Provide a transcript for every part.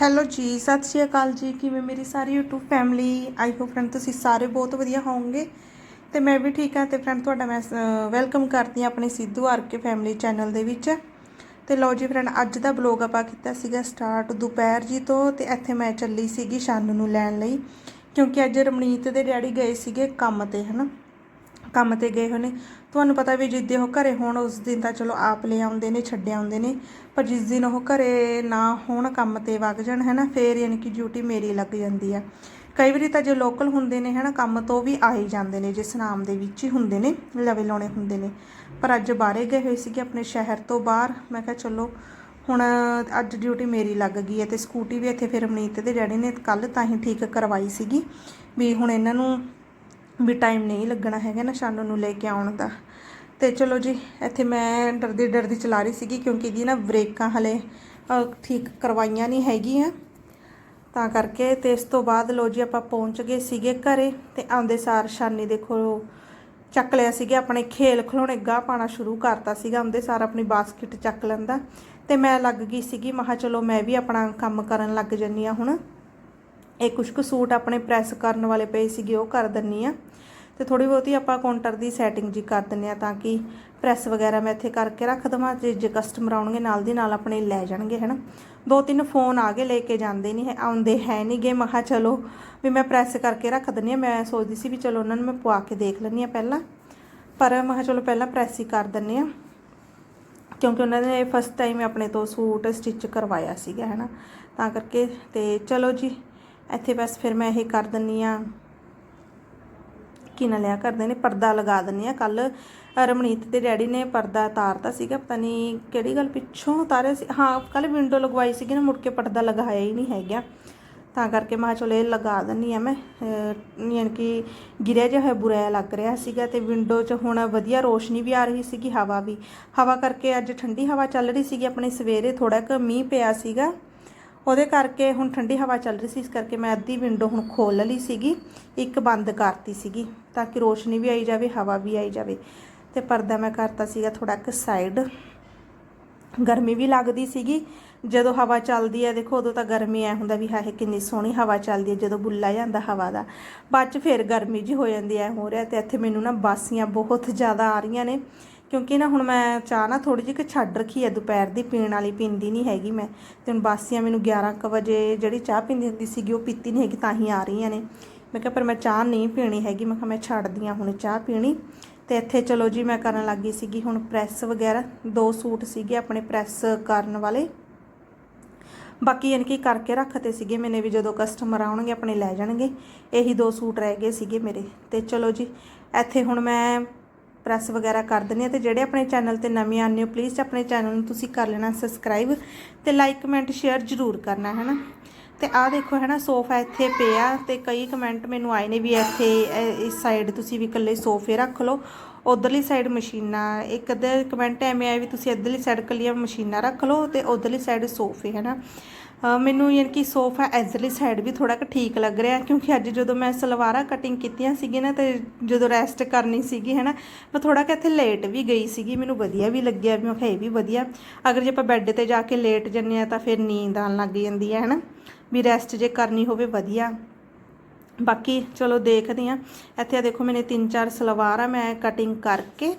Hello ਜੀ, ਸਤਿ ਸ਼੍ਰੀ ਅਕਾਲ ਜੀ। ਕਿਵੇਂ ਮੇਰੀ ਸਾਰੀ YouTube family I hope friend ਤੁਸੀਂ ਸਾਰੇ ਬਹੁਤ ਵਧੀਆ ਹੋਵੋਗੇ। ਤੇ ਮੈਂ ਵੀ ਠੀਕ ਹਾਂ ਤੇ ਫਰੈਂਡ ਤੁਹਾਡਾ ਮੈਂ ਵੈਲਕਮ ਕਰਦੀ ਹਾਂ ਆਪਣੇ Sidhu R K family channel ਦੇ ਵਿੱਚ। ਤੇ ਲਓ ਜੀ ਫਰੈਂਡ ਅੱਜ ਦਾ ਬਲੌਗ ਆਪਾਂ ਕੀਤਾ ਸੀਗਾ ਸਟਾਰਟ ਦੁਪਹਿਰ ਜੀ ਤੋਂ ਤੇ ਇੱਥੇ ਮੈਂ ਚੱਲੀ ਸੀਗੀ ਸ਼ਾਨੂ ਨੂੰ ਲੈਣ ਲਈ। ਕਿਉਂਕਿ ਅੱਜ ਰਮਣੀਤ ਦੇ ਡੈਡੀ ਗਏ ਸੀਗੇ ਕੰਮ ਤੇ, ਹਨਾ? ਕੰਮ ਤੇ ਗਏ ਹੋਏ ਨੇ। ਤੁਹਾਨੂੰ ਪਤਾ ਵੀ ਜਿੱਦੇ ਉਹ ਘਰੇ ਹੋਣ, ਉਸ ਦਿਨ ਤਾਂ ਚਲੋ ਆਪ ਲੈ ਆਉਂਦੇ ਨੇ, ਛੱਡ ਆਉਂਦੇ ਨੇ। ਪਰ ਜਿਸ ਦਿਨ ਉਹ ਘਰੇ ਨਾ ਹੋਣ, ਕੰਮ ਤੇ ਵਗ ਜਾਣ ਹੈ ਨਾ ਫੇਰ ਯਾਨੀ ਕਿ ਡਿਊਟੀ ਮੇਰੀ ਲੱਗ ਜਾਂਦੀ ਆ। ਕਈ ਵਾਰੀ ਤਾਂ ਜੇ ਲੋਕਲ ਹੁੰਦੇ ਨੇ ਹੈ ਨਾ ਕੰਮ ਤੋਂ ਵੀ ਆ ਹੀ ਜਾਂਦੇ ਨੇ, ਜਿਸ ਨਾਮ ਦੇ ਵਿੱਚ ਹੀ ਹੁੰਦੇ ਨੇ, ਲਵੇ ਲਾਉਣੇ ਹੁੰਦੇ ਨੇ। ਪਰ ਅੱਜ ਬਾਹਰੇ ਗਏ ਹੋਏ ਸੀਗੇ, ਆਪਣੇ ਸ਼ਹਿਰ ਤੋਂ ਬਾਹਰ। ਮੈਂ ਕਿਹਾ ਚਲੋ, ਹੁਣ ਅੱਜ ਡਿਊਟੀ ਮੇਰੀ ਲੱਗ ਗਈ ਹੈ ਤੇ ਸਕੂਟੀ ਵੀ ਇੱਥੇ ਫਿਰ ਅਮਨੀਤ ਦੇ ਡੈਡੀ ਨੇ ਕੱਲ ਤਾਂ ਹੀ ਠੀਕ ਕਰਵਾਈ ਸੀਗੀ। ਵੀ ਹੁਣ ਇਹਨਾਂ ਨੂੰ ਵੀ ਟਾਈਮ ਨਹੀਂ ਲੱਗਣਾ ਹੈਗਾ ਨਾ ਸ਼ਾਨੂ ਨੂੰ ਲੈ ਕੇ ਆਉਣ ਦਾ। ਤੇ ਚਲੋ ਜੀ, ਇੱਥੇ ਮੈਂ ਡਰਦੀ ਡਰਦੀ ਚਲਾ ਰਹੀ ਸੀਗੀ ਕਿਉਂਕਿ ਇਹਦੀ ਨਾ ਬ੍ਰੇਕਾਂ ਹਲੇ ਠੀਕ ਕਰਵਾਈਆਂ ਨਹੀਂ ਹੈਗੀਆਂ। ਤਾਂ ਕਰਕੇ ਤੇ ਇਸ ਤੋਂ ਬਾਅਦ ਲੋ ਜੀ ਆਪਾਂ ਪਹੁੰਚ ਗਏ ਸੀਗੇ ਘਰੇ ਤੇ ਆਉਂਦੇ ਸਾਰ ਸ਼ਾਨੀ ਦੇਖੋ ਚੱਕ ਲਿਆ ਸੀਗੇ, ਆਪਣੇ ਖੇਲ ਖਲੋਣੇ ਗਾਹ ਪਾਣਾ ਸ਼ੁਰੂ ਕਰਤਾ ਸੀਗਾ, ਆਉਂਦੇ ਸਾਰ ਆਪਣੀ ਬਾਸਕਟ ਚੱਕ ਲੈਂਦਾ। ਤੇ ਮੈਂ ਲੱਗ ਗਈ ਸੀਗੀ ਮਹਾ ਚਲੋ ਮੈਂ ਵੀ ਆਪਣਾ ਕੰਮ ਕਰਨ ਲੱਗ ਜੰਨੀ ਆ ਹੁਣ। ਇਹ ਕੁਝ ਕੁ ਸੂਟ ਆਪਣੇ ਪ੍ਰੈਸ ਕਰਨ ਵਾਲੇ ਪਏ ਸੀਗੇ, ਉਹ ਕਰ ਦਿੰਨੀ ਆ। ਤੇ ਥੋੜੀ ਬਹੁਤੀ ਆਪਾਂ ਕਾਊਂਟਰ ਦੀ ਸੈਟਿੰਗ ਜੀ ਕਰ ਦਿੰਨੇ ਆ ਤਾਂ ਕਿ ਪ੍ਰੈਸ ਵਗੈਰਾ ਮੈਂ ਇੱਥੇ ਕਰਕੇ ਰੱਖ ਦਵਾਂ ਜੇ ਜੇ ਕਸਟਮਰ ਆਉਣਗੇ ਨਾਲ ਦੀ ਨਾਲ ਆਪਣੇ ਲੈ ਜਾਣਗੇ, ਹਨਾ। ਦੋ ਤਿੰਨ ਫੋਨ ਆ ਗਏ, ਲੈ ਕੇ ਜਾਂਦੇ ਨਹੀਂ ਹੈ, ਆਉਂਦੇ ਹੈ ਨਹੀਂ ਗੇ। ਮਹਾ ਚਲੋ ਵੀ ਮੈਂ ਪ੍ਰੈਸ ਕਰਕੇ ਰੱਖ ਦਿੰਨੀ ਆ, ਮੈਂ ਸੋਚਦੀ ਸੀ ਵੀ ਚਲੋ ਉਹਨਾਂ ਨੂੰ ਮੈਂ ਪਵਾ ਕੇ ਦੇਖ ਲੈਂਦੀ ਆ ਪਹਿਲਾਂ। ਪਰ ਮਹਾ ਚਲੋ ਪਹਿਲਾਂ ਪ੍ਰੈਸ ਹੀ ਕਰ ਦਿੰਨੇ ਆ, ਕਿਉਂਕਿ ਉਹਨਾਂ ਨੇ ਫਸਟ ਟਾਈਮ ਆਪਣੇ ਤੋਂ ਸੂਟ ਸਟਿਚ ਕਰਵਾਇਆ ਸੀਗਾ, ਹੈਨਾ। ਤਾਂ ਕਰਕੇ ਤੇ ਚਲੋ ਜੀ ਇੱਥੇ ਬਸ ਫਿਰ ਮੈਂ ਇਹ ਕਰ ਦਿੰਨੀ ਆ ਕੀ ਨਾ ਲਿਆ ਕਰਦੇ ਨੇ, ਪਰਦਾ ਲਗਾ ਦਿੰਨੀ ਆ। ਕੱਲ ਰਮਣੀਤ ਦੇ ਡੈਡੀ ਨੇ ਪਰਦਾ ਤਾਰਤਾ ਸੀਗਾ, ਪਤਾ ਨਹੀਂ ਕਿਹੜੀ ਗੱਲ ਪਿੱਛੋਂ ਉਤਾਰਿਆ ਸੀ। ਹਾਂ ਕੱਲ ਵਿੰਡੋ ਲਗਵਾਈ ਸੀਗੀ ਨਾ, ਮੁੜ ਕੇ ਪਰਦਾ ਲਗਾਇਆ ਹੀ ਨਹੀਂ ਹੈਗਾ। ਤਾਂ ਕਰਕੇ ਮੈਂ ਕਿਹਾ ਚਲੋ ਇਹ ਲਗਾ ਦਿੰਨੀ ਆ ਮੈਂ। ਯਾਨੀ ਕਿ ਗਿਰਿਆ ਜਿਹਾ ਹੋਇਆ, ਬੁਰਾ ਲੱਗ ਰਿਹਾ ਸੀਗਾ ਤੇ ਵਿੰਡੋ 'ਚ ਹੁਣ ਵਧੀਆ ਰੋਸ਼ਨੀ ਵੀ ਆ ਰਹੀ ਸੀਗੀ, ਹਵਾ ਵੀ। ਹਵਾ ਕਰਕੇ ਅੱਜ ਠੰਡੀ ਹਵਾ ਚੱਲ ਰਹੀ ਸੀਗੀ, ਆਪਣੇ ਸਵੇਰੇ ਥੋੜਾ ਕੁ ਮੀਂਹ ਪਿਆ ਸੀਗਾ। ਉਹਦੇ ਕਰਕੇ ਹੁਣ ਠੰਡੀ ਹਵਾ ਚੱਲ ਰਹੀ ਸੀ, ਇਸ ਕਰਕੇ ਮੈਂ ਅੱਧੀ ਵਿੰਡੋ ਹੁਣ ਖੋਲ ਲਈ ਸੀਗੀ, ਇੱਕ ਬੰਦ ਕਰਤੀ ਸੀਗੀ, ਤਾਂ ਕਿ ਰੋਸ਼ਨੀ ਵੀ ਆਈ ਜਾਵੇ, ਹਵਾ ਵੀ ਆਈ ਜਾਵੇ। ਤੇ ਪਰਦਾ ਮੈਂ ਕਰਤਾ ਸੀਗਾ ਥੋੜਾ ਇੱਕ ਸਾਈਡ ਗਰਮੀ ਵੀ ਲੱਗਦੀ ਸੀਗੀ, ਜਦੋਂ ਹਵਾ ਚੱਲਦੀ ਹੈ, ਦੇਖੋ ਉਦੋਂ ਤਾਂ ਗਰਮੀ ਐ ਹੁੰਦਾ ਵੀ ਹਾਏ ਕਿੰਨੀ ਸੋਹਣੀ ਹਵਾ ਚੱਲਦੀ ਹੈ, ਜਦੋਂ ਬੁੱਲਾ ਜਾਂਦਾ ਹਵਾ ਦਾ। ਬਾਅਦ ਚ ਫਿਰ ਗਰਮੀ ਜੀ ਹੋ ਜਾਂਦੀ ਐ ਹੋ ਰਿਹਾ ਤੇ ਇੱਥੇ ਮੈਨੂੰ ਨਾ ਬਾਸੀਆਂ ਬਹੁਤ ਜ਼ਿਆਦਾ ਆ ਰਹੀਆਂ ਨੇ। ਕਿਉਂਕਿ ਨਾ ਹੁਣ ਮੈਂ ਚਾਹ ਨਾ ਥੋੜੀ ਜਿਹੀ ਕਿ ਛੱਡ ਰੱਖੀ ਹੈ, ਦੁਪਹਿਰ ਦੀ ਪੀਣ ਵਾਲੀ ਪੀਂਦੀ ਨਹੀਂ ਹੈਗੀ ਮੈਂ। ਤੇ ਹੁਣ ਬਾਸੀਆਂ ਮੈਨੂੰ 11 ਕੁ ਵਜੇ ਜਿਹੜੀ ਚਾਹ ਪੀਂਦੀ ਹੁੰਦੀ ਸੀਗੀ, ਉਹ ਪੀਤੀ ਨਹੀਂ ਹੈਗੀ, ਤਾਂ ਹੀ ਆ ਰਹੀਆਂ ਨੇ। ਮੈਂ ਕਿਹਾ, ਪਰ ਮੈਂ ਚਾਹ ਨਹੀਂ ਪੀਣੀ ਹੈਗੀ। ਮੈਂ ਕਿਹਾ, ਮੈਂ ਛੱਡਦੀ ਹਾਂ ਹੁਣ ਚਾਹ ਪੀਣੀ। ਤੇ ਇੱਥੇ ਚਲੋ ਜੀ, ਮੈਂ ਕਰਨ ਲੱਗੀ ਸੀਗੀ ਹੁਣ ਪ੍ਰੈਸ ਵਗੈਰਾ। ਦੋ ਸੂਟ ਸੀਗੇ ਆਪਣੇ ਪ੍ਰੈਸ ਕਰਨ ਵਾਲੇ। ਬਾਕੀ ਯਾਨੀ ਕਿ ਕਰਕੇ ਰੱਖਤੇ ਸੀਗੇ ਮੈਨੇ ਵੀ ਜਦੋਂ ਕਸਟਮਰ ਆਉਣਗੇ, ਆਪਣੇ ਲੈ ਜਾਣਗੇ। ਇਹੀ ਦੋ ਸੂਟ ਰਹਿ ਗਏ ਸੀਗੇ ਮੇਰੇ। ਤੇ ਚਲੋ ਜੀ, ਇੱਥੇ ਹੁਣ ਮੈਂ ਪ੍ਰੈਸ ਵਗੈਰਾ ਕਰ ਦਿੰਦੇ ਹਾਂ ਤੇ ਜਿਹੜੇ ਆਪਣੇ ਚੈਨਲ ਤੇ ਨਵੇਂ ਆਨੇ ਹੋ ਪਲੀਜ਼ ਆਪਣੇ ਚੈਨਲ ਨੂੰ ਤੁਸੀਂ ਕਰ ਲੈਣਾ ਸਬਸਕ੍ਰਾਈਬ ਤੇ ਲਾਈਕ ਕਮੈਂਟ ਸ਼ੇਅਰ ਜ਼ਰੂਰ ਕਰਨਾ ਹੈ ਨਾ ਤੇ ਆਹ ਦੇਖੋ ਹੈ ਨਾ ਸੋਫਾ ਇੱਥੇ ਪਿਆ ਤੇ ਕਈ ਕਮੈਂਟ ਮੈਨੂੰ ਆਏ ਨੇ ਵੀ ਇੱਥੇ ਇਸ ਸਾਈਡ ਤੁਸੀਂ ਵੀ ਇਕੱਲੇ ਸੋਫੇ ਰੱਖ ਲਓ। ਉਧਰਲੀ ਸਾਈਡ ਮਸ਼ੀਨਾਂ, ਇੱਕ ਅੱਧਾ ਕਮੈਂਟ ਐਵੇਂ ਆਏ ਵੀ ਤੁਸੀਂ ਇੱਧਰਲੀ ਸਾਈਡ ਇਕੱਲੀਆਂ ਮਸ਼ੀਨਾਂ ਰੱਖ ਲਓ ਤੇ ਉਧਰਲੀ ਸਾਈਡ ਸੋਫੇ ਹੈ ਨਾ ਮੈਨੂੰ ਯਾਨੀ ਕਿ ਸੋਫਾ ਐਜ਼ਲੀ ਸਾਈਡ ਵੀ ਥੋੜਾ ਕੁ ਠੀਕ ਲੱਗ ਰਿਹਾ ਕਿਉਂਕਿ ਅੱਜ ਜਦੋਂ ਮੈਂ ਸਲਵਾਰਾਂ ਕਟਿੰਗ ਕੀਤੀਆਂ ਸੀਗੀਆਂ ਨਾ ਤੇ ਜਦੋਂ ਰੈਸਟ ਕਰਨੀ ਸੀਗੀ, ਹੈ ਨਾ, ਮੈਂ ਥੋੜਾ ਕਿ ਇੱਥੇ ਲੇਟ ਵੀ ਗਈ ਸੀਗੀ, ਮੈਨੂੰ ਵਧੀਆ ਵੀ ਲੱਗਿਆ ਵੀ ਮੈਂ ਕਿਹਾ ਇਹ ਵੀ ਵਧੀਆ। ਅਗਰ ਜੇ ਆਪਾਂ ਬੈੱਡ ਤੇ ਜਾ ਕੇ ਲੇਟ ਜੰਨੇ ਆ ਤਾਂ ਫਿਰ ਨੀਂਦ ਆਉਣ ਲੱਗ ਜਾਂਦੀ ਹੈ ਹੈ ਨਾ, ਵੀ ਰੈਸਟ ਜੇ ਕਰਨੀ ਹੋਵੇ ਵਧੀਆ। ਬਾਕੀ ਚਲੋ ਦੇਖਦੇ ਆ ਇੱਥੇ ਦੇਖੋ, ਮੈਨੇ ਤਿੰਨ ਚਾਰ ਸਲਵਾਰਾਂ ਮੈਂ ਕਟਿੰਗ ਕਰਕੇ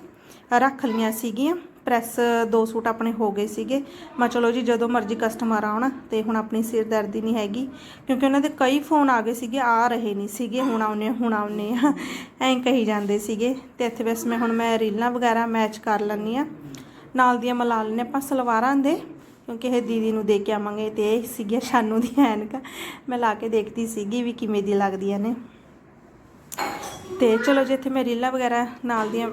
ਰੱਖ ਲਈਆਂ ਸੀਗੀਆਂ। ਪ੍ਰੈਸ ਦੋ ਸੂਟ ਆਪਣੇ ਹੋ ਗਏ ਸੀਗੇ। ਮੈਂ ਚਲੋ ਜੀ ਜਦੋਂ ਮਰਜ਼ੀ ਕਸਟਮਰ ਆਉਣ, ਤੇ ਹੁਣ ਆਪਣੀ ਸਿਰਦਰਦੀ ਨਹੀਂ ਹੈਗੀ, ਕਿਉਂਕਿ ਉਹਨਾਂ ਦੇ ਕਈ ਫੋਨ ਆ ਗਏ ਸੀਗੇ, ਆ ਰਹੇ ਨਹੀਂ ਸੀਗੇ, ਹੁਣ ਆਉਨੇ ਹੁਣ ਆਉਨੇ ਆ, ਐਂ ਕਹੀ ਜਾਂਦੇ ਸੀਗੇ। ਤੇ ਇੱਥੇ ਬਸ ਮੈਂ ਹੁਣ ਮੈਂ ਰੀਲਾਂ ਵਗੈਰਾ ਮੈਚ ਕਰ ਲੈਂਦੀ ਆ ਨਾਲ ਦੀਆਂ ਮਿਲਾ ਲੈਂਦੇ ਆਪਾਂ ਸਲਵਾਰਾਂ ਦੇ, ਕਿਉਂਕਿ ਇਹ ਦੀਦੀ ਨੂੰ ਦੇ ਕੇ ਆਵਾਂਗੇ, ਤੇ ਇਹ ਸੀਗੀਆਂ ਸ਼ਾਨੂ ਦੀਆਂ ਐਨਕਾਂ। ਮੈਂ ਲਾ ਕੇ ਦੇਖਦੀ ਸੀਗੀ ਵੀ ਕਿਵੇਂ ਦੀ ਲੱਗਦੀਆਂ ਨੇ। ਤੇ ਚਲੋ ਜੇ, ਇੱਥੇ ਮੈਂ ਰੀਲਾਂ ਵਗੈਰਾ ਨਾਲ ਦੀਆਂ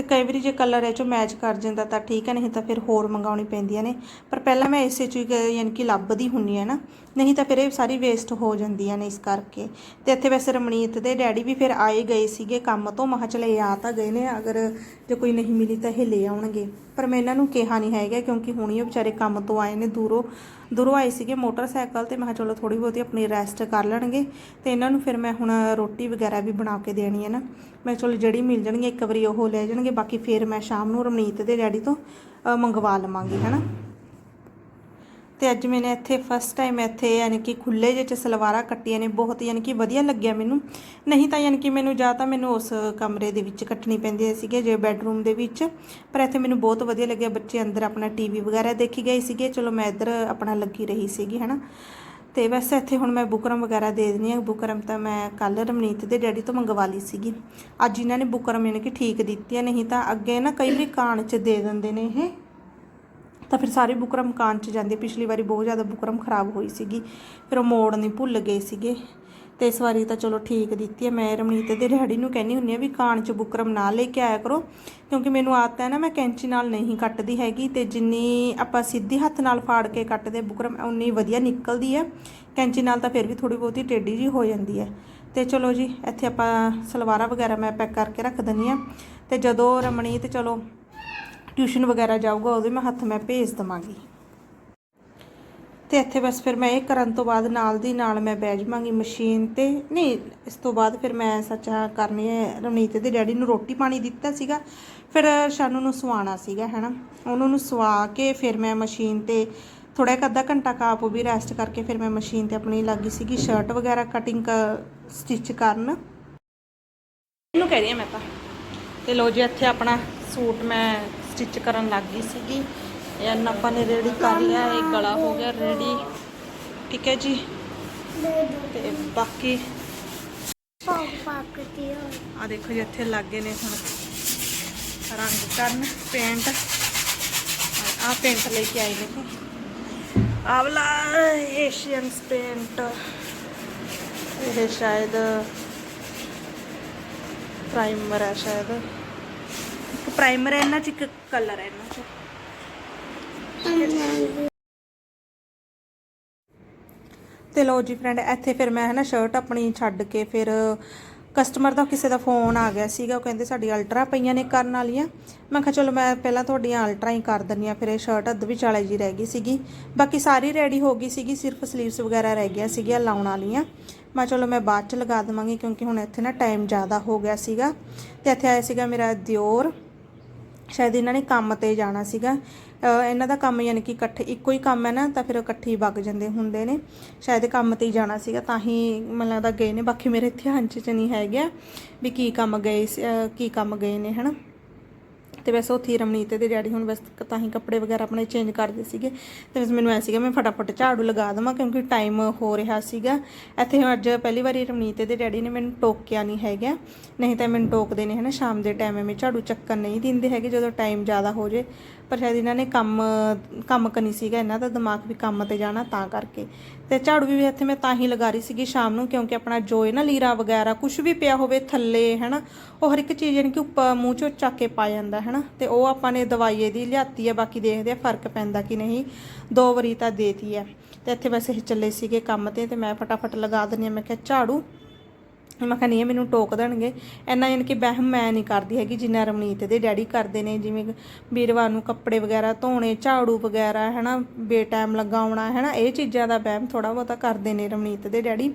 ਤੇ ਕਈ ਵਾਰੀ ਜੇ ਕਲਰ ਇਹ ਚੋਂ ਮੈਚ ਕਰ ਜਾਂਦਾ ਤਾਂ ਠੀਕ ਹੈ, ਨਹੀਂ ਤਾਂ ਫਿਰ ਹੋਰ ਮੰਗਾਉਣੀ ਪੈਂਦੀਆਂ ਨੇ। ਪਰ ਪਹਿਲਾਂ ਮੈਂ ਇਸੇ ਚ ਯਾਨੀ ਕਿ ਲੱਭਦੀ ਹੁੰਨੀ ਹੈ ਨਾ, ਨਹੀਂ ਤਾਂ ਫਿਰ ਇਹ ਸਾਰੀ ਵੇਸਟ ਹੋ ਜਾਂਦੀਆਂ ਨੇ ਇਸ ਕਰਕੇ। ਤੇ ਇੱਥੇ ਵੈਸੇ ਰਮਣੀਤ ਦੇ ਡੈਡੀ ਵੀ ਫਿਰ ਆਏ ਗਏ ਸੀਗੇ ਕੰਮ ਤੋਂ ਮਹਾ ਚਲੇ ਆ ਤਾਂ ਗਏ ਨੇ, ਅਗਰ ਜੇ ਕੋਈ ਨਹੀਂ ਮਿਲੀ ਤਾਂ ਇਹ ਲੈ ਆਉਣਗੇ। ਪਰ ਮੈਂ ਇਹਨਾਂ ਨੂੰ ਕਿਹਾ ਨਹੀਂ ਹੈਗਾ ਕਿਉਂਕਿ ਹੁਣੀ ਉਹ ਵਿਚਾਰੇ ਕੰਮ ਤੋਂ ਆਏ ਨੇ ਦੂਰੋਂ। ਦੂਰੋਂ ਆਏ ਸੀਗੇ ਮੋਟਰਸਾਈਕਲ ਤੇ, ਮੈਂ ਕਿਹਾ ਚਲੋ ਥੋੜੀ ਬਹੁਤੀ ਆਪਣੀ ਰੈਸਟ ਕਰ ਲੈਣਗੇ ਤੇ ਇਹਨਾਂ ਨੂੰ ਫਿਰ ਮੈਂ ਹੁਣ ਰੋਟੀ ਵਗੈਰਾ ਵੀ ਬਣਾ ਕੇ ਦੇਣੀ ਹੈ ਨਾ। ਮੈਂ ਚਲੋ ਜਿਹੜੀ ਮਿਲ ਜਾਣਗੇ ਇੱਕ ਵਾਰੀ ਉਹ ਲੈ ਜਾਣਗੇ, ਬਾਕੀ ਫਿਰ ਮੈਂ ਸ਼ਾਮ ਨੂੰ ਰਮਨੀਤ ਦੇ ਡੈਡੀ ਤੋਂ ਮੰਗਵਾ ਲਵਾਂਗੀ ਹੈਨਾ ਤੇ ਅੱਜ ਮੈਨੇ ਇੱਥੇ ਫਸਟ ਟਾਈਮ ਇੱਥੇ ਯਾਨੀ ਕਿ ਖੁੱਲੇ ਜਿਹੇ ਚ ਸਲਵਾਰਾਂ ਕੱਟੀਆਂ ਨੇ, ਬਹੁਤ ਯਾਨੀ ਕਿ ਵਧੀਆ ਲੱਗਿਆ ਮੈਨੂੰ। ਨਹੀਂ ਤਾਂ ਯਾਨੀ ਕਿ ਮੈਨੂੰ ਜਾਂ ਤਾਂ ਮੈਨੂੰ ਉਸ ਕਮਰੇ ਦੇ ਵਿੱਚ ਕੱਟਣੀ ਪੈਂਦੀ ਸੀਗੇ ਜੇ ਬੈੱਡਰੂਮ ਦੇ ਵਿੱਚ, ਪਰ ਇੱਥੇ ਮੈਨੂੰ ਬਹੁਤ ਵਧੀਆ ਲੱਗਿਆ। ਬੱਚੇ ਅੰਦਰ ਆਪਣਾ ਟੀਵੀ ਵਗੈਰਾ ਦੇਖੀ ਗਏ ਸੀਗੇ, ਚਲੋ ਮੈਂ ਇੱਧਰ ਆਪਣਾ ਲੱਗੀ ਰਹੀ ਸੀਗੀ, ਹਨਾ। ਤੇ ਵੈਸੇ ਇੱਥੇ ਹੁਣ ਮੈਂ ਬੁਕਰਮ ਵਗੈਰਾ ਦੇ ਦਿੰਦੀ ਹਾਂ। ਬੁਕਰਮ ਤਾਂ ਮੈਂ ਕੱਲ ਰਮਨੀਤ ਦੇ ਡੈਡੀ ਤੋਂ ਮੰਗਵਾ ਲਈ ਸੀਗੀ। ਅੱਜ ਇਹਨਾਂ ਨੇ ਬੁਕਰਮ ਯਾਨੀ ਕਿ ਠੀਕ ਦਿੱਤੀ ਹੈ ਨਹੀਂ ਤਾਂ ਅੱਗੇ ਨਾ ਕਈ ਵਾਰੀ ਕਾਣ ਚ ਦੇ ਦਿੰਦੇ ਨੇ ਇਹ। ਤਾਂ ਫਿਰ ਸਾਰੇ ਬੁਕਰਮ ਮਕਾਨ ਚ ਜਾਂਦੀ। ਪਿਛਲੀ ਵਾਰੀ ਬਹੁਤ ਜ਼ਿਆਦਾ ਬੁਕਰਮ ਖਰਾਬ ਹੋਈ ਸੀਗੀ। ਫਿਰ ਉਹ ਮੋੜ ਨਹੀਂ ਭੁੱਲ ਗਏ ਸੀਗੇ। ਤੇ ਇਸ ਵਾਰੀ ਤਾਂ ਚਲੋ ਠੀਕ ਦਿੱਤੀ ਹੈ। ਮੈਂ ਰਮਨੀਤ ਦੇ ਡੈਡੀ ਨੂੰ ਕਹਿੰਦੀ ਹੁੰਦੀ ਆ ਵੀ ਕਾਨ ਚ ਬੁਕਰਮ ਨਾ ਲੈ ਕੇ ਆਇਆ ਕਰੋ। ਕਿਉਂਕਿ ਮੈਨੂੰ ਆਦਤ ਹੈ ਨਾ, ਮੈਂ ਕੈਂਚੀ ਨਾਲ ਨਹੀਂ ਕੱਟਦੀ ਹੈਗੀ ਤੇ ਜਿੰਨੀ ਆਪਾਂ ਸਿੱਧੇ ਹੱਥ ਨਾਲ ਫਾੜ ਕੇ ਕੱਟਦੇ ਬੁਕਰਮ, ਉਨੀ ਵਧੀਆ ਨਿਕਲਦੀ ਹੈ। ਕੈਂਚੀ ਨਾਲ ਤਾਂ ਫਿਰ ਵੀ ਥੋੜੀ ਬਹੁਤੀ ਟੇਢੀ ਜੀ ਹੋ ਜਾਂਦੀ ਹੈ। ਤੇ ਚਲੋ ਜੀ, ਇੱਥੇ ਆਪਾਂ ਸਲਵਾਰਾਂ ਵਗੈਰਾ ਮੈਂ ਪੈਕ ਕਰਕੇ ਰੱਖ ਦਿੰਦੀ ਆ ਤੇ ਜਦੋਂ ਰਮਣੀਤ ਚਲੋ ਟਿਊਸ਼ਨ ਵਗੈਰਾ ਜਾਊਗਾ, ਉਹਦੇ ਮੈਂ ਹੱਥ ਮੈਂ ਭੇਜ ਦਵਾਂਗੀ। ਤੇ ਇੱਥੇ ਬਸ ਫਿਰ ਮੈਂ ਇਹ ਕਰਨ ਤੋਂ ਬਾਅਦ ਨਾਲ ਦੀ ਨਾਲ ਮੈਂ ਬਹਿ ਜਾਵਾਂਗੀ ਮਸ਼ੀਨ ਤੇ। ਨਹੀਂ, ਇਸ ਤੋਂ ਬਾਅਦ ਫਿਰ ਮੈਂ ਸੱਚਾ ਕਰਨੀ ਹੈ, ਰਵਨੀਤ ਦੇ ਡੈਡੀ ਨੂੰ ਰੋਟੀ ਪਾਣੀ ਦਿੱਤਾ ਸੀਗਾ। ਫਿਰ ਸ਼ਾਨੂ ਨੂੰ ਸਵਾਣਾ ਸੀਗਾ, ਹੈਨਾ। ਉਹਨਾਂ ਨੂੰ ਸਵਾ ਕੇ ਫਿਰ ਮੈਂ ਮਸ਼ੀਨ ਤੇ ਥੋੜਾ ਇੱਕ ਅੱਧਾ ਘੰਟਾ ਕਾਪ ਵੀ ਰੈਸਟ ਕਰਕੇ ਫਿਰ ਮੈਂ ਮਸ਼ੀਨ ਤੇ ਆਪਣੀ ਲੱਗੀ ਸੀਗੀ ਸ਼ਰਟ ਵਗੈਰਾ ਕਟਿੰਗ ਸਟਿਚ ਕਰਨ। ਇਹਨੂੰ ਕਹਿ ਰਹੀ ਹਾਂ ਮੈਂ ਤਾਂ। ਤੇ ਲੋ ਜੀ, ਇੱਥੇ ਆਪਣਾ ਸੂਟ ਮੈਂ ਸਟਿਚ ਕਰਨ ਲੱਗ ਗਈ ਸੀਗੀ। ਇਹ ਆਪਾਂ ਨੇ ਰੈਡੀ ਕਰ ਲਿਆ, ਇਹ ਗਲਾ ਹੋ ਗਿਆ ਰੈਡੀ ਠੀਕ ਹੈ ਜੀ? ਤੇ ਬਾਕੀ ਆ ਦੇਖੋ ਜੀ, ਇੱਥੇ ਲੱਗੇ ਨੇ ਹੁਣ ਰੰਗ ਕਰਨ ਪੇਂਟ ਆ ਪੇਂਟ ਲੈ ਕੇ ਆਏ ਨੇ। ਆਹ ਵਾਲਾ ਪੇਂਟ ਇਹ ਸ਼ਾਇਦ ਪ੍ਰਾਈਮਰ ਹੈ ਸ਼ਾਇਦ। ਇੱਕ ਪ੍ਰਾਈਮਰ ਹੈ, ਇਹਨਾਂ ਚ ਇੱਕ ਕਲਰ ਹੈ ਇਹਨਾਂ ਚ। ਤੇ ਲੋ ਜੀ ਫਰੈਂਡ ਇੱਥੇ ਫਿਰ ਮੈਂ ਹੈ ਨਾ ਸ਼ਰਟ ਆਪਣੀ ਛੱਡ ਕੇ ਫਿਰ ਕਸਟਮਰ ਦਾ ਕਿਸੇ ਦਾ ਫੋਨ ਆ ਗਿਆ ਸੀਗਾ, ਉਹ ਕਹਿੰਦੇ ਸਾਡੀ ਅਲਟਰਾ ਪਈਆਂ ਨੇ ਕਰਨ ਵਾਲੀਆਂ। ਮੈਂ ਕਿਹਾ ਚਲੋ ਮੈਂ ਪਹਿਲਾਂ ਤੁਹਾਡੀਆਂ ਅਲਟਰਾ ਹੀ ਕਰ ਦਿੰਨੀ ਆ ਫਿਰ ਇਹ ਸ਼ਰਟ ਅੱਧ ਵਿਚਾਲੇ ਜੀ ਰਹਿ ਗਈ ਸੀਗੀ। ਬਾਕੀ ਸਾਰੀ ਰੈਡੀ ਹੋ ਗਈ ਸੀਗੀ, ਸਿਰਫ ਸਲੀਵਸ ਵਗੈਰਾ ਰਹਿ ਗਿਆ ਸੀਗੀਆਂ ਲਾਉਣ ਵਾਲੀਆਂ। ਮੈਂ ਚਲੋ ਮੈਂ ਬਾਅਦ ਚ ਲਗਾ ਦਵਾਂਗੀ, ਕਿਉਂਕਿ ਹੁਣ ਇੱਥੇ ਨਾ ਟਾਈਮ ਜ਼ਿਆਦਾ ਹੋ ਗਿਆ ਸੀਗਾ। ਤੇ ਇੱਥੇ ਆਇਆ ਸੀਗਾ ਮੇਰਾ ਦਿਓਰ। ਸ਼ਾਇਦ ਇਹਨਾਂ ਨੇ ਕੰਮ ਤੇ ਜਾਣਾ ਸੀਗਾ। ਇਹਨਾਂ ਦਾ ਕੰਮ ਯਾਨੀ ਕਿ ਇਕੱਠੇ, ਇੱਕੋ ਹੀ ਕੰਮ ਹੈ ਨਾ, ਤਾਂ ਫਿਰ ਇਕੱਠੇ ਹੀ ਵਗ ਜਾਂਦੇ ਹੁੰਦੇ ਨੇ। ਸ਼ਾਇਦ ਕੰਮ ਤੇ ਹੀ ਜਾਣਾ ਸੀਗਾ, ਤਾਂ ਹੀ ਮੈਨੂੰ ਲੱਗਦਾ ਗਏ ਨੇ। ਬਾਕੀ ਮੇਰੇ ਧਿਆਨ 'ਚ ਚ ਨਹੀਂ ਹੈਗਾ ਵੀ ਕੀ ਕੰਮ ਗਏ ਸੀ- ਕੀ ਕੰਮ ਗਏ ਨੇ, ਹਨਾ? ਤੇ ਵੈਸੇ ਉੱਥੇ ਹੀ ਰਮਨੀਤ ਦੇ ਡੈਡੀ ਹੁਣ ਬਸ ਤਾਂ ਹੀ ਕੱਪੜੇ ਵਗੈਰਾ ਆਪਣੇ ਚੇਂਜ ਕਰਦੇ ਸੀਗੇ। ਤੇ ਬਸ ਮੈਨੂੰ ਐ ਸੀਗਾ, ਮੈਂ ਫਟਾਫਟ ਝਾੜੂ ਲਗਾ ਦਵਾਂ ਕਿਉਂਕਿ ਟਾਈਮ ਹੋ ਰਿਹਾ ਸੀਗਾ। ਇੱਥੇ ਅੱਜ ਪਹਿਲੀ ਵਾਰੀ ਰਮਨੀਤ ਦੇ ਡੈਡੀ ਨੇ ਮੈਨੂੰ ਟੋਕਿਆ ਨਹੀਂ ਹੈਗਾ। ਨਹੀਂ ਤਾਂ ਮੈਨੂੰ ਟੋਕਦੇ ਨੇ ਹਨਾ, ਸ਼ਾਮ ਦੇ ਟਾਈਮ ਮੈਂ ਝਾੜੂ ਚੱਕਣ ਨਹੀਂ ਦਿੰਦੇ ਹੈਗੇ ਜਦੋਂ ਟਾਈਮ ਜ਼ਿਆਦਾ ਹੋ ਜੇ। ਪਰ ਸ਼ਾਇਦ ਇਹਨਾਂ ਨੇ ਕੰਮ ਕੰਮ ਕਰਨੀ ਸੀਗਾ, ਇਹਨਾਂ ਦਾ ਦਿਮਾਗ ਵੀ ਕੰਮ ਤੇ ਜਾਣਾ ਤਾਂ ਕਰਕੇ। ਤੇ ਝਾੜੂ ਵੀ ਇੱਥੇ ਮੈਂ ਤਾਂ ਹੀ ਲਗਾ ਰਹੀ ਸੀਗੀ ਸ਼ਾਮ ਨੂੰ, ਕਿਉਂਕਿ ਆਪਣਾ ਜੋ ਹੈ ਨਾ ਲੀਰਾ ਵਗੈਰਾ ਕੁਝ ਵੀ ਪਿਆ ਹੋਵੇ ਥੱਲੇ, ਹੈਨਾ, ਉਹ ਹਰ ਇੱਕ ਚੀਜ਼ ਯਾਨੀ ਕਿ ਉੱਪਰ ਮੂੰਹ ਚੋਂ ਚੱਕ ਕੇ ਪਾ ਜਾਂਦਾ, ਹੈਨਾ, ਤੇ ਉਹ ਆਪਾਂ ਨੇ ਦਵਾਈ ਦੀ ਲਿਆਤੀ ਹੈ, ਬਾਕੀ ਦੇਖਦੇ ਆ ਫ਼ਰਕ ਪੈਂਦਾ ਕਿ ਨਹੀਂ, ਦੋ ਵਾਰੀ ਤਾਂ ਦੇਤੀ ਹੈ। ਤੇ ਇੱਥੇ ਵੈਸੇ ਇਹ ਚੱਲੇ ਸੀਗੇ ਕੰਮ ਤੇ ਤੇ ਮੈਂ ਫਟਾਫਟ ਲਗਾ ਦਿੰਦੀ ਹਾਂ, ਮੈਂ ਕਿਹਾ ਝਾੜੂ ਮੈਂ ਕਿਹਾ ਨਹੀਂ, ਇਹ ਮੈਨੂੰ ਟੋਕ ਦੇਣਗੇ। ਇੰਨਾ ਯਾਨੀ ਕਿ ਵਹਿਮ ਮੈਂ ਨਹੀਂ ਕਰਦੀ ਹੈਗੀ, ਜਿੰਨਾ ਰਮਨੀਤ ਦੇ ਡੈਡੀ ਕਰਦੇ ਨੇ, ਜਿਵੇਂ ਵੀਰਵਾਰ ਨੂੰ ਕੱਪੜੇ ਵਗੈਰਾ ਧੋਣੇ, ਝਾੜੂ ਵਗੈਰਾ, ਹੈਨਾ, ਬੇਟਾਈਮ ਲਗਾਉਣਾ, ਹੈਨਾ, ਇਹ ਚੀਜ਼ਾਂ ਦਾ ਵਹਿਮ ਥੋੜਾ ਬਹੁਤਾ ਕਰਦੇ ਨੇ ਰਮਨੀਤ ਦੇ ਡੈਡੀ।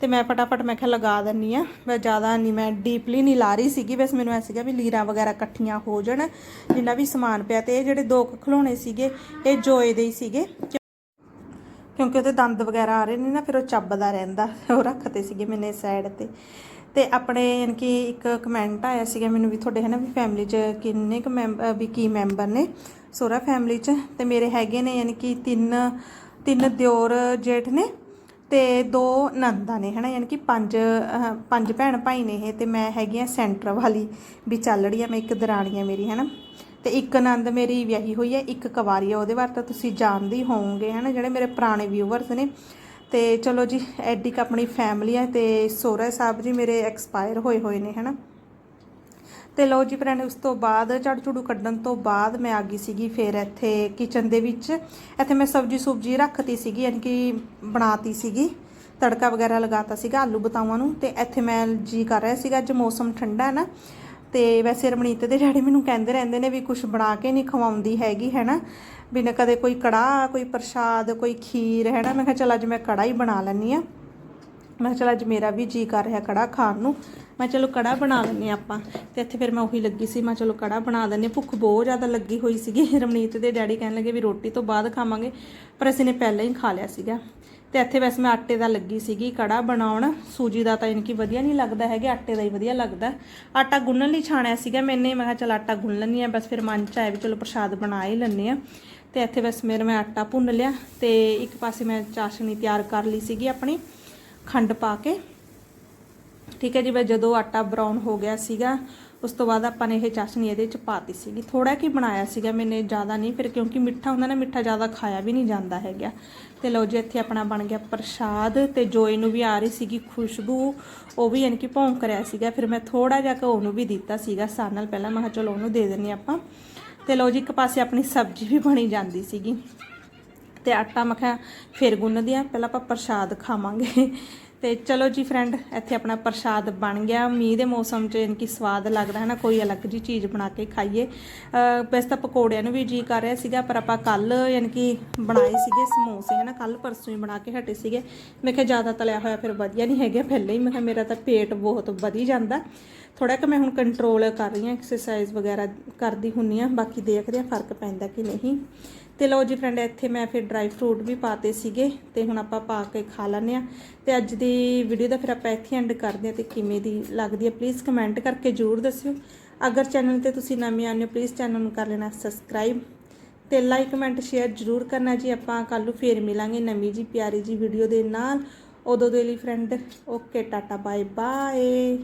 ਤੇ ਮੈਂ ਫਟਾਫਟ ਮੈਂ ਕਿਹਾ ਲਗਾ ਦਿੰਨੀ ਆ। ਮੈਂ ਜ਼ਿਆਦਾ ਨਹੀਂ, ਮੈਂ ਡੀਪਲੀ ਨਹੀਂ ਲਾ ਰਹੀ ਸੀਗੀ। ਬਸ ਮੈਨੂੰ ਐ ਸੀਗਾ ਵੀ ਲੀਰਾਂ ਵਗੈਰਾ ਇਕੱਠੀਆਂ ਹੋ ਜਾਣ, ਜਿੰਨਾ ਵੀ ਸਮਾਨ ਪਿਆ ਤੇ ਇਹ ਜਿਹੜੇ ਦੋ ਕੁ ਖਿਡੌਣੇ ਸੀਗੇ, ਇਹ ਜੋਏ ਦੇ ਹੀ ਸੀਗੇ। ਕਿਉਂਕਿ ਉਹਦੇ ਦੰਦ ਵਗੈਰਾ ਆ ਰਹੇ ਨੇ ਨਾ, ਫਿਰ ਉਹ ਚੱਬਦਾ ਰਹਿੰਦਾ। ਉਹ ਰੱਖਤੇ ਸੀਗੇ ਮੈਨੇ ਸਾਈਡ ਤੇ। ਤੇ ਆਪਣੇ ਯਾਨੀ ਕਿ ਇੱਕ ਕਮੈਂਟ ਆਇਆ ਸੀਗਾ ਮੈਨੂੰ ਵੀ ਤੁਹਾਡੇ ਹੈ ਨਾ ਵੀ ਫੈਮਿਲੀ 'ਚ ਕਿੰਨੇ ਕੁ ਮੈਂਬਰ ਵੀ ਕੀ ਮੈਂਬਰ ਨੇ? ਸੋਹਰਾ ਫੈਮਿਲੀ 'ਚ। ਤੇ ਮੇਰੇ ਹੈਗੇ ਨੇ ਯਾਨੀ ਕਿ ਤਿੰਨ ਤਿੰਨ ਦਿਓਰ ਜੇਠ ਨੇ ਤੇ ਦੋ ਨੰਦਾ ਨੇ, ਹਨਾ, ਯਾਨੀ ਕਿ ਪੰਜ ਪੰਜ ਭੈਣ ਭਾਈ ਨੇ ਇਹ। ਤੇ ਮੈਂ ਹੈਗੀ ਆ ਸੈਂਟਰ ਵਾਲੀ ਵੀ ਚੱਲ ਰਹੀ ਆ, ਮੈਂ ਇੱਕ ਦਰਾਣੀ ਆ ਮੇਰੀ, ਹਨਾ। ਤੇ ਇੱਕ ਆਨੰਦ ਮੇਰੀ ਵਿਆਹੀ ਹੋਈ ਹੈ, ਇੱਕ ਕੁਵਾਰੀ ਹੈ ਉਹਦੇ ਬਾਰੇ ਤਾਂ ਤੁਸੀਂ ਜਾਣਦੇ ਹੀ ਹੋਵੋਗੇ, ਹਨਾ, ਜਿਹੜੇ ਮੇਰੇ ਪੁਰਾਣੇ ਵਿਊਵਰਸ ਨੇ। ਤੇ ਚਲੋ ਜੀ, ਐਡੀ ਕ ਆਪਣੀ ਫੈਮਿਲੀ ਹੈ ਤੇ ਸੋਹਰਾ ਸਾਹਿਬ ਜੀ ਮੇਰੇ ਐਕਸਪਾਇਰ ਹੋਏ ਹੋਏ ਨੇ, ਹਨਾ। ਤੇ ਲਓ ਜੀ ਫਰੈਂਡ ਉਸ ਤੋਂ ਬਾਅਦ ਝਾੜੂ ਝੂੜੂ ਕੱਢਣ ਤੋਂ ਬਾਅਦ ਮੈਂ ਆ ਗਈ ਸੀਗੀ ਫਿਰ ਇੱਥੇ ਕਿਚਨ ਦੇ ਵਿੱਚ। ਇੱਥੇ ਮੈਂ ਸਬਜੀ ਸੁਬਜੀ ਰੱਖਤੀ ਸੀਗੀ, ਯਾਨੀ ਕਿ ਬਣਾਤੀ ਸੀਗੀ। ਤੜਕਾ ਵਗੈਰਾ ਲਗਾਤਾ ਸੀਗਾ ਆਲੂ ਬਤਾਵਾਂ ਨੂੰ ਤੇ ਇੱਥੇ ਮੈਂ ਜੀ ਕਰ ਰਿਹਾ ਸੀਗਾ, ਅੱਜ ਮੌਸਮ ਠੰਡਾ ਹੈ ਨਾ। ਤੇ ਵੈਸੇ ਰਮਣੀਤ ਦੇ ਡੈਡੀ ਮੈਨੂੰ ਕਹਿੰਦੇ ਰਹਿੰਦੇ ਨੇ ਵੀ ਕੁਝ ਬਣਾ ਕੇ ਨਹੀਂ ਖਵਾਉਂਦੀ ਹੈਗੀ, ਹੈਨਾ? ਵੀ ਨਾ ਕਦੇ ਕੋਈ ਕੜਾਹ, ਕੋਈ ਪ੍ਰਸ਼ਾਦ, ਕੋਈ ਖੀਰ, ਹੈਨਾ? ਮੈਂ ਕਿਹਾ ਚਲ ਅੱਜ ਮੈਂ ਕੜਾ ਹੀ ਬਣਾ ਲੈਣੀ ਆ ਮੈਂ ਕਿਹਾ ਚਲ ਅੱਜ ਮੇਰਾ ਵੀ ਜੀ ਕਰ ਰਿਹਾ ਕੜਾ ਖਾਣ ਨੂੰ। ਮੈਂ ਚਲੋ ਕੜਾ ਬਣਾ ਲੈਂਦੇ ਹਾਂ ਆਪਾਂ। ਤੇ ਇੱਥੇ ਫਿਰ ਮੈਂ ਉਹੀ ਲੱਗੀ ਸੀ, ਮੈਂ ਚਲੋ ਕੜਾ ਬਣਾ ਦਿੰਦੇ ਹਾਂ। ਭੁੱਖ ਬਹੁਤ ਜ਼ਿਆਦਾ ਲੱਗੀ ਹੋਈ ਸੀਗੀ। ਰਮਨੀਤ ਦੇ ਡੈਡੀ ਕਹਿਣ ਲੱਗੇ ਵੀ ਰੋਟੀ ਤੋਂ ਬਾਅਦ ਖਾਵਾਂਗੇ, ਪਰ ਅਸੀਂ ਨੇ ਪਹਿਲਾਂ ਹੀ ਖਾ ਲਿਆ ਸੀਗਾ। ਤੇ ਇੱਥੇ ਵੈਸੇ ਮੈਂ ਆਟੇ ਦਾ ਲੱਗੀ ਸੀਗੀ ਕੜਾ ਬਣਾਉਣ। ਸੂਜੀ ਦਾ ਤਾਂ ਇਨਕੀ ਵਧੀਆ ਨਹੀਂ ਲੱਗਦਾ ਹੈਗਾ, ਆਟੇ ਦਾ ਹੀ ਵਧੀਆ ਲੱਗਦਾ। ਆਟਾ ਗੁੰਨਣ ਲਈ ਛਾਣਿਆ ਸੀਗਾ ਮੈਨੇ ਮੈਂ ਕਿਹਾ ਚਲ ਆਟਾ ਗੁੰਨ ਲੈਂਦੀ ਆ ਬਸ ਫਿਰ ਮਨ ਚ ਆਇਆ ਵੀ ਚਲੋ ਪ੍ਰਸ਼ਾਦ ਬਣਾ ਹੀ ਲੈਂਦੇ ਆ ਤੇ ਇੱਥੇ ਬਸ ਮੇਰੇ ਮੈਂ ਆਟਾ ਭੁੰਨ ਲਿਆ ਤੇ ਇੱਕ ਪਾਸੇ ਮੈਂ ਚਾਸ਼ਣੀ ਤਿਆਰ ਕਰ ਲਈ ਸੀਗੀ ਆਪਣੀ, ਖੰਡ ਪਾ ਕੇ। ਠੀਕ ਹੈ ਜੀ ਬਸ ਜਦੋਂ ਆਟਾ ਬਰਾਊਨ ਹੋ ਗਿਆ ਸੀਗਾ ਉਸ ਤੋਂ ਬਾਅਦ ਆਪਾਂ ਨੇ ਇਹ ਚਾਸ਼ਨੀ ਇਹਦੇ ਚ ਪਾਤੀ ਸੀਗੀ। ਥੋੜਾ ਕੀ ਬਣਾਇਆ ਸੀਗਾ, ਮੈਨੇ ਜ਼ਿਆਦਾ ਨਹੀਂ, ਫਿਰ ਕਿਉਂਕਿ ਮਿੱਠਾ ਹੁੰਦਾ ਨਾ, ਮਿੱਠਾ ਜ਼ਿਆਦਾ ਖਾਇਆ ਵੀ ਨਹੀਂ ਜਾਂਦਾ ਹੈਗਾ। ਤੇ ਲਓ ਜੀ, ਇੱਥੇ ਆਪਣਾ ਬਣ ਗਿਆ ਪ੍ਰਸ਼ਾਦ ਤੇ ਜੋਈ ਨੂੰ ਵੀ ਆ ਰਹੀ ਸੀਗੀ ਖੁਸ਼ਬੂ, ਉਹ ਵੀ ਯਾਨੀ ਕਿ ਭੌਂਕ ਰਿਹਾ ਸੀਗਾ। ਫਿਰ ਮੈਂ ਥੋੜਾ ਜਿਹਾ ਘਿਓ ਨੂੰ ਵੀ ਦਿੱਤਾ ਸੀਗਾ ਸਾਰ ਨਾਲ ਪਹਿਲਾਂ। ਮੈਂ ਕਿਹਾ ਚਲੋ ਉਹਨੂੰ ਦੇ ਦਿੰਨੇ ਆਪਾਂ। ਤੇ ਲਓ ਜੀ, ਇੱਕ ਪਾਸੇ ਆਪਣੀ ਸਬਜ਼ੀ ਵੀ ਬਣੀ ਜਾਂਦੀ ਸੀਗੀ। ਤੇ ਆਟਾ ਮੈਂ ਫਿਰ ਗੁੰਨਦੇ ਆ। ਪਹਿਲਾਂ ਆਪਾਂ ਪ੍ਰਸ਼ਾਦ ਖਾਵਾਂਗੇ। ਤੇ ਚਲੋ ਜੀ ਫਰੈਂਡ ਇੱਥੇ ਆਪਣਾ ਪ੍ਰਸ਼ਾਦ ਬਣ ਗਿਆ। ਮੀਂਹ ਦੇ ਮੌਸਮ 'ਚ ਇਨਕੀ ਸਵਾਦ ਲੱਗਦਾ ਹੈ ਨਾ, ਕੋਈ ਅਲੱਗ ਜੀ ਚੀਜ਼ ਬਣਾ ਕੇ ਖਾਈਏ। ਵੈਸੇ ਤਾਂ ਪਕੌੜਿਆਂ ਨੂੰ ਵੀ ਜੀ ਕਰ ਰਿਹਾ ਸੀਗਾ, ਪਰ ਆਪਾਂ ਕੱਲ ਯਾਨੀ ਕਿ ਬਣਾਏ ਸੀਗੇ ਸਮੋਸੇ, ਹੈ ਨਾ ਕੱਲ ਪਰਸੋਂ ਹੀ ਬਣਾ ਕੇ ਹਟੇ ਸੀਗੇ। ਮੈਂ ਕਿਹਾ ਜ਼ਿਆਦਾ ਤਲਿਆ ਹੋਇਆ ਫਿਰ ਵਧੀਆ ਨਹੀਂ ਹੈਗਾ ਪਹਿਲੇ ਹੀ, ਮੈਂ ਕਿਹਾ ਮੇਰਾ ਤਾਂ ਪੇਟ ਬਹੁਤ ਵਧੀ ਜਾਂਦਾ। ਥੋੜਾ ਕਿ ਮੈਂ ਹੁਣ ਕੰਟਰੋਲ ਕਰ ਰਹੀ ਹਾਂ ਐਕਸਰਸਾਈਜ਼ ਵਗੈਰਾ ਕਰਦੀ ਹੁੰਨੀ ਆ ਬਾਕੀ ਦੇਖਦੇ ਆ ਫ਼ਰਕ ਪੈਂਦਾ ਕਿ ਨਹੀਂ। ਤੇ ਲਓ ਜੀ ਫਰੈਂਡ ਇੱਥੇ ਮੈਂ ਫਿਰ ਡਰਾਈ ਫਰੂਟ ਵੀ ਪਾਤੇ ਸੀਗੇ ਤੇ ਹੁਣ ਆਪਾਂ ਪਾ ਕੇ ਖਾ ਲੈਂਦੇ ਆ ਤੇ ਅੱਜ ਦੀ ਵੀਡੀਓ ਦਾ ਫਿਰ ਆਪਾਂ ਇੱਥੇ ਐਂਡ ਕਰਦੇ ਆ ਤੇ ਕਿਵੇਂ ਦੀ ਲੱਗਦੀ ਹੈ ਪਲੀਜ਼ ਕਮੈਂਟ ਕਰਕੇ ਜਰੂਰ ਦੱਸਿਓ। ਅਗਰ ਚੈਨਲ ਤੇ ਤੁਸੀਂ ਨਵੇਂ ਆਨੇ ਹੋ ਪਲੀਜ਼ ਚੈਨਲ ਨੂੰ ਕਰ ਲੈਣਾ ਸਬਸਕ੍ਰਾਈਬ ਤੇ ਲਾਈਕ ਕਮੈਂਟ ਸ਼ੇਅਰ ਜਰੂਰ ਕਰਨਾ ਜੀ। ਆਪਾਂ ਕੱਲ ਨੂੰ ਫੇਰ ਮਿਲਾਂਗੇ ਨਵੀਂ ਜੀ, ਪਿਆਰੀ ਜੀ ਵੀਡੀਓ ਦੇ ਨਾਲ। ਉਦੋਂ ਦੇ ਲਈ friend okay tata bye bye